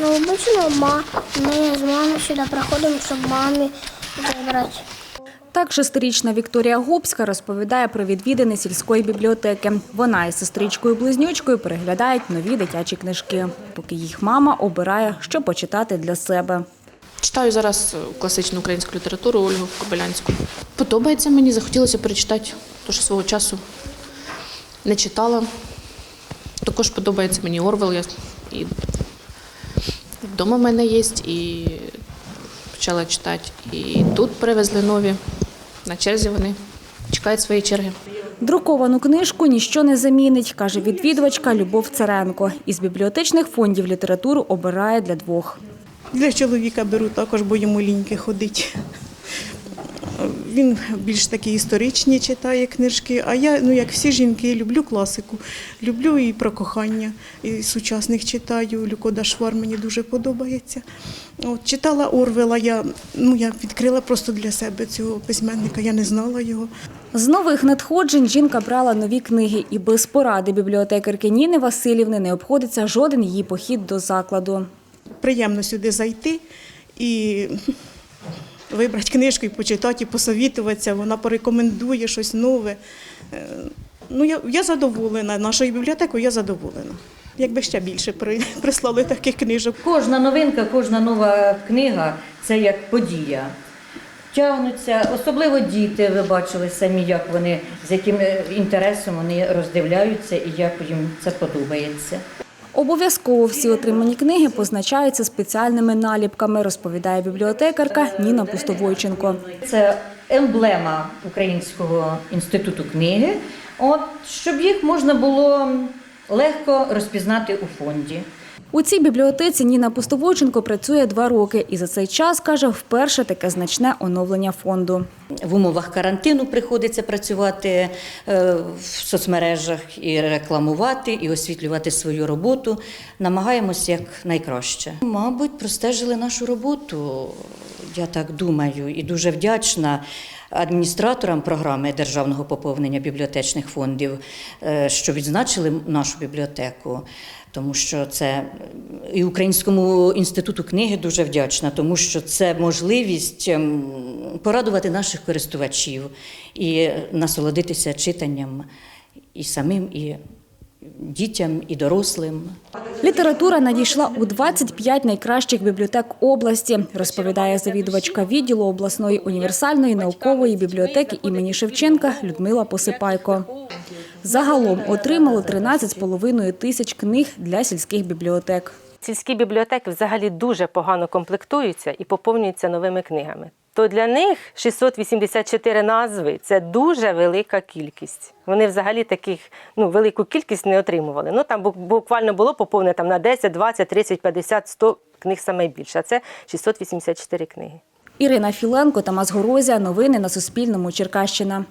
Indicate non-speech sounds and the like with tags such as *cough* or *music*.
Ну, обычно ма, мы с мамой сюда проходим, чтобы маме забрать. Так, шестирічна Вікторія Губська розповідає про відвідини сільської бібліотеки. Вона із сестричкою-близнючкою переглядають нові дитячі книжки, поки їх мама обирає, що почитати для себе. Читаю зараз е, класичну українську літературу Ольгу Кобилянську. Подобається мені, захотілося перечитати, тому що свого часу не читала. Також подобається мені Орвел. Я і вдома в мене є, і почала читати. І тут привезли нові. На черзі вони чекають своєї черги. Друковану книжку ніщо не замінить, каже відвідувачка Любов Царенко. Із бібліотечних фондів літературу обирає для двох. Для чоловіка беру також, бо йому ліньки ходить. Він більш такі історичні читає книжки, а я, ну як всі жінки, люблю класику. Люблю і про кохання, і сучасних читаю. Люкода Швар мені дуже подобається. От, читала Орвела, я, ну, я відкрила просто для себе цього письменника, я не знала його. З нових надходжень жінка брала нові книги, і без поради бібліотекарки Ніни Васильівни не обходиться жоден її похід до закладу. приємно сюди зайти і вибрати книжку і почитати, і посовітуватися. Вона порекомендує щось нове. Е, Ну, я, я задоволена. Нашою бібліотекою я задоволена. Якби ще більше при- *laughs* прислали таких книжок. Кожна новинка, кожна нова книга це як подія. Тягнуться, особливо діти, ви бачили самі, як вони з яким е, інтересом вони роздивляються і як їм це подобається. Обов'язково всі отримані книги позначаються спеціальними наліпками, розповідає бібліотекарка Ніна Пустовойченко. Це емблема Українського інституту книги, от, щоб їх можна було легко розпізнати у фонді. У цій бібліотеці Ніна Пустовойченко працює два роки, і за цей час каже, вперше таке значне оновлення фонду. В умовах карантину приходиться працювати е, в соцмережах і рекламувати, і освітлювати свою роботу. Намагаємося як найкраще. Мабуть, простежили нашу роботу, я так думаю, і дуже вдячна адміністраторам програми державного поповнення бібліотечних фондів, е, що відзначили нашу бібліотеку. Тому що це і Українському інституту книги дуже вдячна, тому що це можливість ем, порадувати наших користувачів і насолодитися читанням і самим, і дітям, і дорослим. Література надійшла у 25 найкращих бібліотек області, розповідає завідувачка відділу обласної універсальної наукової бібліотеки імені Шевченка Людмила Посипайко. Загалом отримали 13,5 тисяч книг для сільських бібліотек. Сільські бібліотеки взагалі дуже погано комплектуються і поповнюються новими книгами. То для них 684 назви це дуже велика кількість. Вони взагалі таких ну, велику кількість не отримували. Ну там буквально було поповнено там, на 10, 20, 30, 50, 100 книг саме більше. А це 684 книги. Ірина Філенко, Тамас Горозія. Новини на Суспільному. Черкащина.